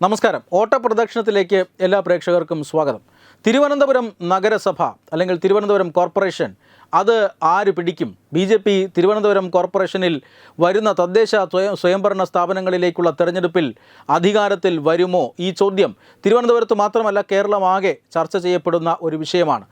നമസ്കാരം. ഓട്ടപ്രദക്ഷിണത്തിലേക്ക് എല്ലാ പ്രേക്ഷകർക്കും സ്വാഗതം. തിരുവനന്തപുരം നഗരസഭ അല്ലെങ്കിൽ തിരുവനന്തപുരം കോർപ്പറേഷൻ അത് ആര് പിടിക്കും? ബി ജെ പി തിരുവനന്തപുരം കോർപ്പറേഷനിൽ വരുന്ന തദ്ദേശ സ്വയം സ്വയംഭരണ സ്ഥാപനങ്ങളിലേക്കുള്ള തെരഞ്ഞെടുപ്പിൽ അധികാരത്തിൽ വരുമോ? ഈ ചോദ്യം തിരുവനന്തപുരത്ത് മാത്രമല്ല കേരളമാകെ ചർച്ച ചെയ്യപ്പെടുന്ന ഒരു വിഷയമാണ്.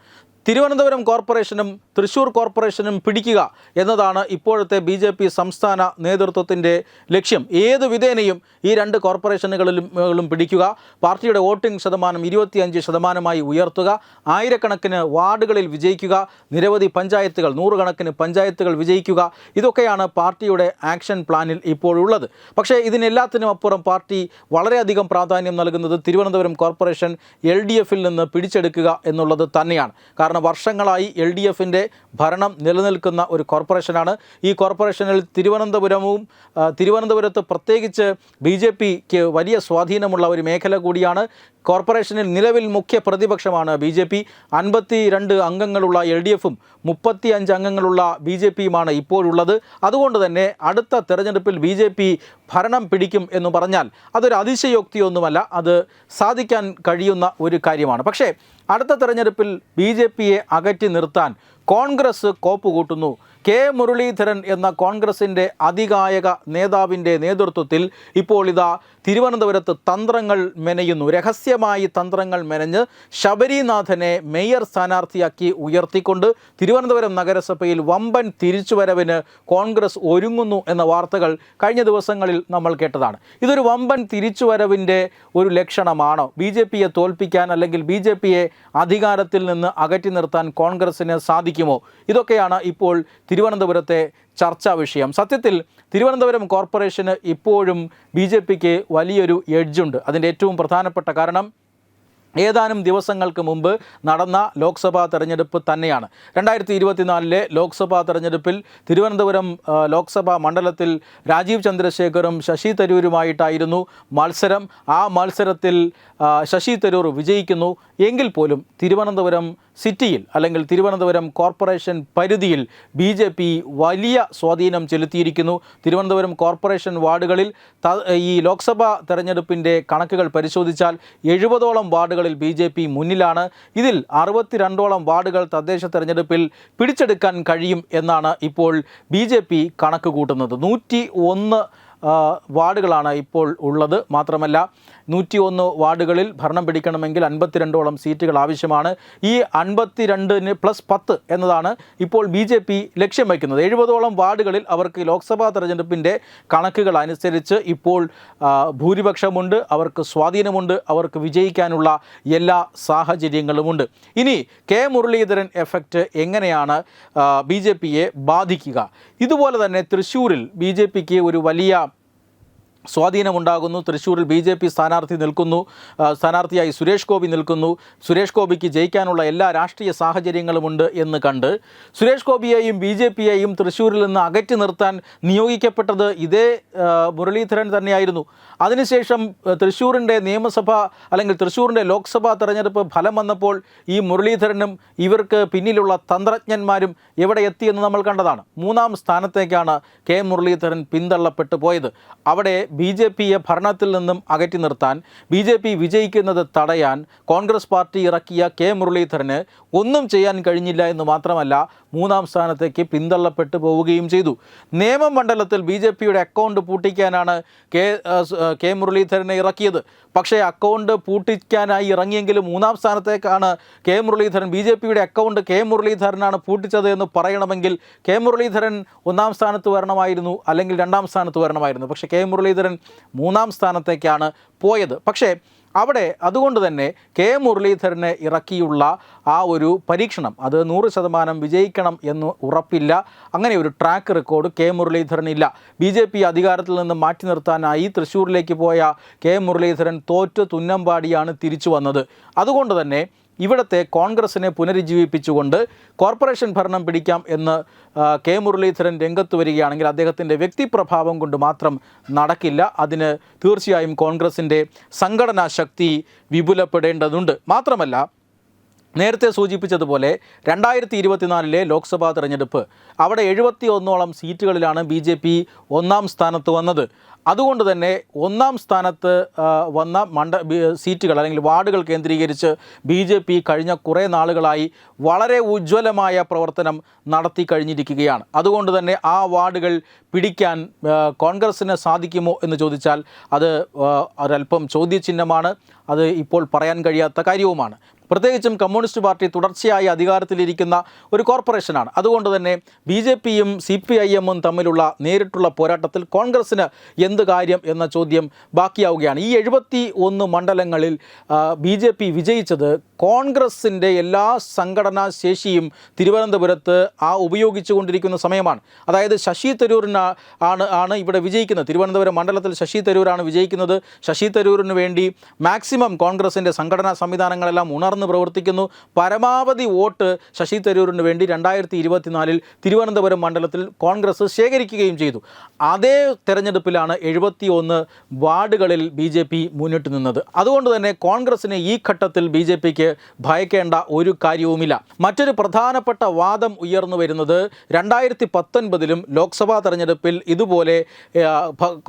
തിരുവനന്തപുരം കോർപ്പറേഷനും തൃശൂർ കോർപ്പറേഷനും പിടിക്കുക എന്നതാണ് ഇപ്പോഴത്തെ ബി ജെ പി സംസ്ഥാന നേതൃത്വത്തിന്റെ ലക്ഷ്യം. ഏത് വിധേനയും ഈ രണ്ട് കോർപ്പറേഷനുകളിലും പിടിക്കുക. പാർട്ടിയുടെ വോട്ടിംഗ് ശതമാനം ഇരുപത്തിയഞ്ച് ശതമാനമായി ഉയർത്തുക. ആയിരക്കണക്കിന് വാർഡുകളിൽ വിജയിക്കുക. നിരവധി പഞ്ചായത്തുകൾ നൂറുകണക്കിന് പഞ്ചായത്തുകൾ വിജയിക്കുക. ഇതൊക്കെയാണ് പാർട്ടിയുടെ ആക്ഷൻ പ്ലാനിൽ ഇപ്പോഴുള്ളത് പക്ഷേ ഇതിനെല്ലാത്തിനും അപ്പുറം പാർട്ടി വളരെയധികം പ്രാധാന്യം നൽകുന്നത് തിരുവനന്തപുരം കോർപ്പറേഷൻ എൽ ഡി എഫിൽ നിന്ന് പിടിച്ചെടുക്കുക എന്നുള്ളത് തന്നെയാണ്. കാരണം വർഷങ്ങളായി എൽ ഡി എഫിന്റെ ഭരണം നിലനിൽക്കുന്ന ഒരു കോർപ്പറേഷനാണ്. ഈ കോർപ്പറേഷനിൽ തിരുവനന്തപുരവും തിരുവനന്തപുരത്ത് പ്രത്യേകിച്ച് ബി ജെ പിക്ക് വലിയ സ്വാധീനമുള്ള ഒരു മേഖല കൂടിയാണ്. കോർപ്പറേഷനിൽ നിലവിൽ മുഖ്യ പ്രതിപക്ഷമാണ് ബി ജെ പി. അൻപത്തി രണ്ട് അംഗങ്ങളുള്ള എൽ ഡി എഫും മുപ്പത്തി അഞ്ച് അംഗങ്ങളുള്ള ബി ജെ പിയുമാണ് ഇപ്പോഴുള്ളത്. അതുകൊണ്ട് തന്നെ അടുത്ത തെരഞ്ഞെടുപ്പിൽ ബി ജെ പി ഭരണം പിടിക്കും എന്ന് പറഞ്ഞാൽ അതൊരു അതിശയോക്തിയൊന്നുമല്ല. അത് സാധിക്കാൻ കഴിയുന്ന ഒരു കാര്യമാണ്. പക്ഷേ അടുത്ത തെരഞ്ഞെടുപ്പിൽ ബി ജെ പിയെ അകറ്റി നിർത്താൻ കോൺഗ്രസ് കോപ്പ് കൂട്ടുന്നു. കെ മുരളീധരൻ എന്ന കോൺഗ്രസിന്റെ അതികായക നേതാവിന്റെ നേതൃത്വത്തിൽ ഇപ്പോൾ ഇതാ തിരുവനന്തപുരത്ത് തന്ത്രങ്ങൾ മെനയുന്നു. രഹസ്യമായി തന്ത്രങ്ങൾ മെനഞ്ഞ് ശബരിനാഥനെ മേയർ സ്ഥാനാർത്ഥിയാക്കി ഉയർത്തിക്കൊണ്ട് തിരുവനന്തപുരം നഗരസഭയിൽ വമ്പൻ തിരിച്ചുവരവിന് കോൺഗ്രസ് ഒരുങ്ങുന്നു എന്ന വാർത്തകൾ കഴിഞ്ഞ ദിവസങ്ങളിൽ നമ്മൾ കേട്ടതാണ്. ഇതൊരു വമ്പൻ തിരിച്ചുവരവിന്റെ ഒരു ലക്ഷണമാണോ? ബി ജെ പിയെ തോൽപ്പിക്കാൻ അല്ലെങ്കിൽ ബി ജെ പിയെ അധികാരത്തിൽ നിന്ന് അകറ്റി നിർത്താൻ കോൺഗ്രസിന് സാധിക്കുമോ ഇതൊക്കെയാണ് ഇപ്പോൾ തിരുവനന്തപുരത്തെ ചർച്ചാ വിഷയം. സത്യത്തിൽ തിരുവനന്തപുരം കോർപ്പറേഷന് ഇപ്പോഴും ബി വലിയൊരു എഡ്ജുണ്ട്. അതിന്റെ ഏറ്റവും പ്രധാനപ്പെട്ട കാരണം ഏതാനും ദിവസങ്ങൾക്ക് മുമ്പ് നടന്ന ലോക്സഭാ തെരഞ്ഞെടുപ്പ് തന്നെയാണ്. രണ്ടായിരത്തി ഇരുപത്തിനാലിലെ ലോക്സഭാ തെരഞ്ഞെടുപ്പിൽ തിരുവനന്തപുരം ലോക്സഭാ മണ്ഡലത്തിൽ രാജീവ് ചന്ദ്രശേഖറും ശശി തരൂരുമായിട്ടായിരുന്നു മത്സരം. ആ മത്സരത്തിൽ ശശി തരൂർ വിജയിക്കുന്നു. എങ്കിൽ പോലും തിരുവനന്തപുരം സിറ്റിയിൽ അല്ലെങ്കിൽ തിരുവനന്തപുരം കോർപ്പറേഷൻ പരിധിയിൽ ബി ജെ പി വലിയ സ്വാധീനം ചെലുത്തിയിരിക്കുന്നു. തിരുവനന്തപുരം കോർപ്പറേഷൻ വാർഡുകളിൽ ഈ ലോക്സഭാ തെരഞ്ഞെടുപ്പിന്റെ കണക്കുകൾ പരിശോധിച്ചാൽ എഴുപതോളം വാർഡുകളിൽ ബി ജെ പി മുന്നിലാണ്. ഇതിൽ അറുപത്തിരണ്ടോളം വാർഡുകൾ തദ്ദേശ തെരഞ്ഞെടുപ്പിൽ പിടിച്ചെടുക്കാൻ കഴിയും എന്നാണ് ഇപ്പോൾ ബി ജെ പി കണക്ക് കൂട്ടുന്നത്. നൂറ്റി ഒന്ന് വാർഡുകളാണ് ഇപ്പോൾ ഉള്ളത്. മാത്രമല്ല നൂറ്റി ഒന്ന് വാർഡുകളിൽ ഭരണം പിടിക്കണമെങ്കിൽ അൻപത്തിരണ്ടോളം സീറ്റുകൾ ആവശ്യമാണ്. ഈ അൻപത്തിരണ്ടിന് പ്ലസ് പത്ത് എന്നതാണ് ഇപ്പോൾ ബി ജെ പി ലക്ഷ്യം വയ്ക്കുന്നത്. എഴുപതോളം വാർഡുകളിൽ അവർക്ക് ലോക്സഭാ തെരഞ്ഞെടുപ്പിന്റെ കണക്കുകൾ അനുസരിച്ച് ഇപ്പോൾ ഭൂരിപക്ഷമുണ്ട് അവർക്ക് സ്വാധീനമുണ്ട് അവർക്ക് വിജയിക്കാനുള്ള എല്ലാ സാഹചര്യങ്ങളുമുണ്ട്. ഇനി കെ മുരളീധരൻ എഫക്റ്റ് എങ്ങനെയാണ് ബി ജെ പിയെ ബാധിക്കുക? ഇതുപോലെ തന്നെ തൃശ്ശൂരിൽ ബി ജെ പിക്ക് ഒരു വലിയ സ്വാധീനമുണ്ടാകുന്നു. തൃശ്ശൂരിൽ ബി ജെ പി സ്ഥാനാർത്ഥി നിൽക്കുന്നു. സ്ഥാനാർത്ഥിയായി സുരേഷ് ഗോപി നിൽക്കുന്നു. സുരേഷ് ഗോപിക്ക് ജയിക്കാനുള്ള എല്ലാ രാഷ്ട്രീയ സാഹചര്യങ്ങളുമുണ്ട് എന്ന് കണ്ട്. സുരേഷ് ഗോപിയെയും ബി ജെ പിയെയും തൃശ്ശൂരിൽ നിന്ന് അകറ്റി നിർത്താൻ നിയോഗിക്കപ്പെട്ടത് ഇതേ മുരളീധരൻ തന്നെയായിരുന്നു. അതിനുശേഷം തൃശ്ശൂരിന്റെ നിയമസഭ അല്ലെങ്കിൽ തൃശ്ശൂരിന്റെ ലോക്സഭാ തെരഞ്ഞെടുപ്പ് ഫലം വന്നപ്പോൾ ഈ മുരളീധരനും ഇവർക്ക് പിന്നിലുള്ള തന്ത്രജ്ഞന്മാരും എവിടെ എത്തിയെന്ന് നമ്മൾ കണ്ടതാണ്. മൂന്നാം സ്ഥാനത്തേക്കാണ് കെ മുരളീധരൻ പിന്തള്ളപ്പെട്ടു പോയത്. അവിടെ ബി ജെ പിയെ ഭരണത്തിൽ നിന്നും അകറ്റി നിർത്താൻ ബി ജെ പി വിജയിക്കുന്നത് തടയാൻ കോൺഗ്രസ് പാർട്ടി ഇറക്കിയ കെ മുരളീധരന് ഒന്നും ചെയ്യാൻ കഴിഞ്ഞില്ല എന്ന് മാത്രമല്ല മൂന്നാം സ്ഥാനത്തേക്ക് പിന്തള്ളപ്പെട്ടു പോവുകയും ചെയ്തു. നേമം മണ്ഡലത്തിൽ ബി ജെ പിയുടെ അക്കൗണ്ട് പൂട്ടിക്കാനാണ് കെ കെ മുരളീധരനെ ഇറക്കിയത്. പക്ഷേ അക്കൗണ്ട് പൂട്ടിക്കാനായി ഇറങ്ങിയെങ്കിലും മൂന്നാം സ്ഥാനത്തേക്കാണ് കെ മുരളീധരൻ ബി ജെ പിയുടെ അക്കൗണ്ട് കെ മുരളീധരനാണ് പൂട്ടിച്ചത് എന്ന് പറയണമെങ്കിൽ കെ മുരളീധരൻ ഒന്നാം സ്ഥാനത്ത് വരണമായിരുന്നു അല്ലെങ്കിൽ രണ്ടാം സ്ഥാനത്ത് വരണമായിരുന്നു. പക്ഷേ കെ മുരളീധരൻ മൂന്നാം സ്ഥാനത്തേക്കാണ് പോയത്. പക്ഷേ അവിടെ അതുകൊണ്ട് തന്നെ കെ. മുരളീധരനെ ഇറക്കിയുള്ള ആ ഒരു പരീക്ഷണം അത് നൂറ് ശതമാനം വിജയിക്കണം എന്ന് ഉറപ്പില്ല. അങ്ങനെ ഒരു ട്രാക്ക് റെക്കോർഡ് കെ. മുരളീധരനില്ല. ബി ജെ പി അധികാരത്തിൽ നിന്ന് മാറ്റി നിർത്താനായി തൃശ്ശൂരിലേക്ക് പോയ കെ. മുരളീധരൻ തോറ്റ് തുന്നമ്പാടിയാണ് തിരിച്ചു വന്നത്. അതുകൊണ്ട് തന്നെ ഇവിടുത്തെ കോൺഗ്രസിനെ പുനരുജ്ജീവിപ്പിച്ചുകൊണ്ട് കോർപ്പറേഷൻ ഭരണം പിടിക്കാം എന്ന് കെ മുരളീധരൻ രംഗത്ത് വരികയാണെങ്കിൽ അദ്ദേഹത്തിന്റെ വ്യക്തിപ്രഭാവം കൊണ്ട് മാത്രം നടക്കില്ല. അതിന് തീർച്ചയായും കോൺഗ്രസിന്റെ സംഘടനാ ശക്തി വിപുലപ്പെടേണ്ടതുണ്ട്. മാത്രമല്ല നേരത്തെ സൂചിപ്പിച്ചതുപോലെ രണ്ടായിരത്തി ഇരുപത്തിനാലിലെ ലോക്സഭാ തെരഞ്ഞെടുപ്പ് അവിടെ എഴുപത്തി ഒന്നോളം സീറ്റുകളിലാണ് ബി ജെ പി ഒന്നാം സ്ഥാനത്ത് വന്നത്. അതുകൊണ്ട് തന്നെ ഒന്നാം സ്ഥാനത്ത് വന്ന മണ്ഡ സീറ്റുകൾ അല്ലെങ്കിൽ വാർഡുകൾ കേന്ദ്രീകരിച്ച് ബി ജെ പി കഴിഞ്ഞ കുറേ നാളുകളായി വളരെ ഉജ്ജ്വലമായ പ്രവർത്തനം നടത്തി കഴിഞ്ഞിരിക്കുകയാണ്. അതുകൊണ്ട് തന്നെ ആ വാർഡുകൾ പിടിക്കാൻ കോൺഗ്രസ്സിന് സാധിക്കുമോ എന്ന് ചോദിച്ചാൽ അത് ഒരല്പം ചോദ്യചിഹ്നമാണ്. അത് ഇപ്പോൾ പറയാൻ കഴിയാത്ത കാര്യവുമാണ്. പ്രത്യേകിച്ചും കമ്മ്യൂണിസ്റ്റ് പാർട്ടി തുടർച്ചയായി അധികാരത്തിലിരിക്കുന്ന ഒരു കോർപ്പറേഷനാണ്. അതുകൊണ്ട് തന്നെ ബി ജെ പിയും സി പി ഐ എമ്മും തമ്മിലുള്ള നേരിട്ടുള്ള പോരാട്ടത്തിൽ കോൺഗ്രസ്സിന് എന്ത് കാര്യം എന്ന ചോദ്യം ബാക്കിയാവുകയാണ്. ഈ എഴുപത്തി ഒന്ന് മണ്ഡലങ്ങളിൽ ബി ജെ പി വിജയിച്ചത് കോൺഗ്രസിന്റെ എല്ലാ സംഘടനാ ശേഷിയും തിരുവനന്തപുരത്ത് ആ ഉപയോഗിച്ചു കൊണ്ടിരിക്കുന്ന സമയമാണ്. അതായത് ശശി തരൂരിന് ആണ് ആണ് ഇവിടെ വിജയിക്കുന്നത്. തിരുവനന്തപുരം മണ്ഡലത്തിൽ ശശി തരൂരാണ് വിജയിക്കുന്നത്. ശശി തരൂരിന് വേണ്ടി മാക്സിമം കോൺഗ്രസിന്റെ സംഘടനാ സംവിധാനങ്ങളെല്ലാം ഉണർന്ന് പ്രവർത്തിക്കുന്നു. പരമാവധി വോട്ട് ശശി തരൂരിന് വേണ്ടി രണ്ടായിരത്തി ഇരുപത്തിനാലിൽ തിരുവനന്തപുരം മണ്ഡലത്തിൽ കോൺഗ്രസ് ശേഖരിക്കുകയും ചെയ്തു. അതേ തെരഞ്ഞെടുപ്പിലാണ് എഴുപത്തി ഒന്ന് വാർഡുകളിൽ ബി ജെ പി മുന്നിട്ട് നിന്നത്. അതുകൊണ്ട് തന്നെ കോൺഗ്രസിനെ ഈ ഘട്ടത്തിൽ ബി ജെ പിക്ക് ഭയക്കേണ്ട ഒരു കാര്യവുമില്ല. മറ്റൊരു പ്രധാനപ്പെട്ട വാദം ഉയർന്നു വരുന്നത് രണ്ടായിരത്തി പത്തൊൻപതിലും ലോക്സഭാ തെരഞ്ഞെടുപ്പിൽ ഇതുപോലെ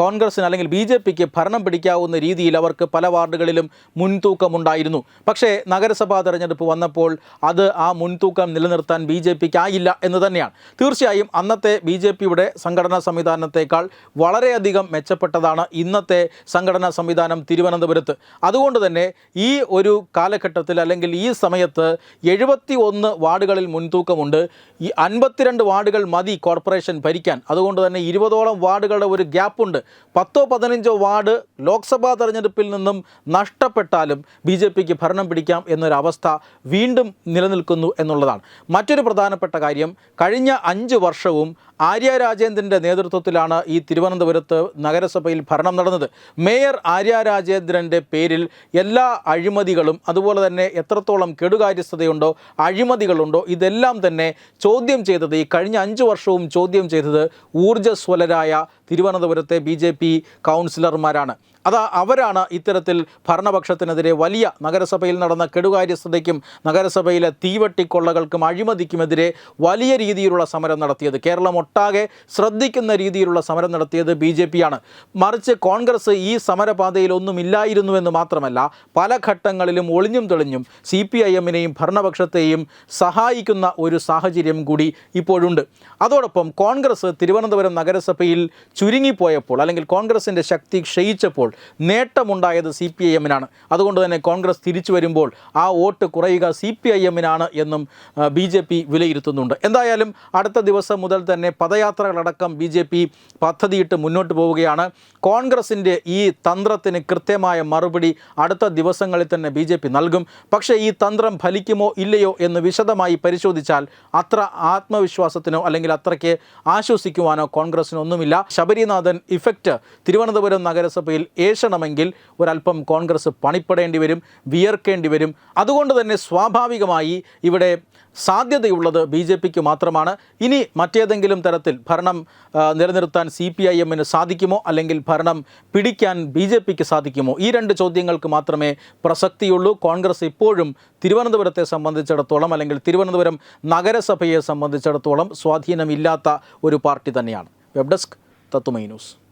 കോൺഗ്രസിന് അല്ലെങ്കിൽ ബി ജെ പിക്ക് ഭരണം പിടിക്കാവുന്ന രീതിയിൽ അവർക്ക് പല വാർഡുകളിലും മുൻതൂക്കമുണ്ടായിരുന്നു. പക്ഷേ നഗരസഭാ തെരഞ്ഞെടുപ്പ് വന്നപ്പോൾ അത് ആ മുൻതൂക്കം നിലനിർത്താൻ ബി ജെ പിക്ക് ആയില്ല എന്ന് തന്നെയാണ്. തീർച്ചയായും അന്നത്തെ ബി ജെ പിയുടെ സംഘടനാ സംവിധാനത്തേക്കാൾ വളരെയധികം മെച്ചപ്പെട്ടതാണ് ഇന്നത്തെ സംഘടനാ സംവിധാനം തിരുവനന്തപുരത്ത്. അതുകൊണ്ട് തന്നെ ഈ ഒരു കാലഘട്ടത്തിൽ അല്ലെങ്കിൽ ഈ സമയത്ത് എഴുപത്തി ഒന്ന് വാർഡുകളിൽ മുൻതൂക്കമുണ്ട്. ഈ അൻപത്തിരണ്ട് വാർഡുകൾ മതി കോർപ്പറേഷൻ ഭരിക്കാൻ. അതുകൊണ്ട് തന്നെ ഇരുപതോളം വാർഡുകളുടെ ഒരു ഗ്യാപ്പുണ്ട്. പത്തോ പതിനഞ്ചോ വാർഡ് ലോക്സഭാ തെരഞ്ഞെടുപ്പിൽ നിന്നും നഷ്ടപ്പെട്ടാലും ബി ഭരണം പിടിക്കാം എന്നൊരവസ്ഥ വീണ്ടും നിലനിൽക്കുന്നു എന്നുള്ളതാണ്. മറ്റൊരു പ്രധാനപ്പെട്ട കാര്യം കഴിഞ്ഞ അഞ്ച് വർഷവും ആര്യ രാജേന്ദ്രന്റെ നേതൃത്വത്തിലാണ് ഈ തിരുവനന്തപുരത്ത് നഗരസഭയിൽ ഭരണം നടന്നത്. മേയർ ആര്യ രാജേന്ദ്രന്റെ പേരിൽ എല്ലാ അഴിമതികളും അതുപോലെ തന്നെ എത്രത്തോളം കെടുകാര്യസ്ഥതയുണ്ടോ അഴിമതികളുണ്ടോ ഇതെല്ലാം തന്നെ ചോദ്യം ചെയ്തത് ഈ കഴിഞ്ഞ അഞ്ച് വർഷവും ചോദ്യം ചെയ്തത് ഊർജസ്വലരായ തിരുവനന്തപുരത്തെ ബി കൗൺസിലർമാരാണ്. അതാ അവരാണ് ഇത്തരത്തിൽ ഭരണപക്ഷത്തിനെതിരെ വലിയ നഗരസഭയിൽ നടന്ന കെടുകാര്യസ്ഥതയ്ക്കും നഗരസഭയിലെ തീവട്ടിക്കൊള്ളകൾക്കും അഴിമതിക്കുമെതിരെ വലിയ രീതിയിലുള്ള സമരം നടത്തിയത്. കേരളം ഒട്ടാകെ ശ്രദ്ധിക്കുന്ന രീതിയിലുള്ള സമരം നടത്തിയത് ബി ജെ പിയാണ്. മറിച്ച് കോൺഗ്രസ് ഈ സമരപാതയിൽ ഒന്നുമില്ലായിരുന്നുവെന്ന് മാത്രമല്ല പല ഘട്ടങ്ങളിലും ഒളിഞ്ഞും തെളിഞ്ഞും സി പി ഐ എമ്മിനെയും ഭരണപക്ഷത്തെയും സഹായിക്കുന്ന ഒരു സാഹചര്യം കൂടി ഇപ്പോഴുണ്ട്. അതോടൊപ്പം കോൺഗ്രസ് തിരുവനന്തപുരം നഗരസഭയിൽ ചുരുങ്ങിപ്പോയപ്പോൾ അല്ലെങ്കിൽ കോൺഗ്രസിന്റെ ശക്തി ക്ഷയിച്ചപ്പോൾ നേട്ടമുണ്ടായത് സി പി ഐ എമ്മിനാണ്. അതുകൊണ്ട് തന്നെ കോൺഗ്രസ് തിരിച്ചു വരുമ്പോൾ ആ വോട്ട് കുറയുക സി പി ഐ എമ്മിനാണ് എന്നും ബി ജെ പി വിലയിരുത്തുന്നുണ്ട്. എന്തായാലും അടുത്ത ദിവസം മുതൽ തന്നെ പദയാത്രകളടക്കം ബി ജെ പി പദ്ധതിയിട്ട് മുന്നോട്ട് പോവുകയാണ്. കോൺഗ്രസിന്റെ ഈ തന്ത്രത്തിന് കൃത്യമായ മറുപടി അടുത്ത ദിവസങ്ങളിൽ തന്നെ ബി ജെ പി നൽകും. പക്ഷേ ഈ തന്ത്രം ഫലിക്കുമോ ഇല്ലയോ എന്ന് വിശദമായി പരിശോധിച്ചാൽ അത്ര ആത്മവിശ്വാസത്തിനോ അല്ലെങ്കിൽ അത്രയ്ക്ക് ആശ്വസിക്കുവാനോ കോൺഗ്രസിനൊന്നുമില്ല. ശബരിനാഥൻ ഇഫക്റ്റ് തിരുവനന്തപുരം നഗരസഭയിൽ ഏഷണമെങ്കിൽ ഒരല്പം കോൺഗ്രസ് പണിപ്പെടേണ്ടി വരും വിയർക്കേണ്ടി വരും. അതുകൊണ്ട് തന്നെ സ്വാഭാവികമായി ഇവിടെ സാധ്യതയുള്ളത് ബി ജെ പിക്ക് മാത്രമാണ്. ഇനി മറ്റേതെങ്കിലും തരത്തിൽ ഭരണം നിലനിർത്താൻ സി പി ഐ എമ്മിന് സാധിക്കുമോ? അല്ലെങ്കിൽ ഭരണം പിടിക്കാൻ ബി ജെ പിക്ക് സാധിക്കുമോ? ഈ രണ്ട് ചോദ്യങ്ങൾക്ക് മാത്രമേ പ്രസക്തിയുള്ളൂ. കോൺഗ്രസ് ഇപ്പോഴും തിരുവനന്തപുരത്തെ സംബന്ധിച്ചിടത്തോളം അല്ലെങ്കിൽ തിരുവനന്തപുരം നഗരസഭയെ സംബന്ധിച്ചിടത്തോളം സ്വാധീനമില്ലാത്ത ഒരു പാർട്ടി തന്നെയാണ്. വെബ് ഡെസ്ക് തത്തുമൈ ന്യൂസ്.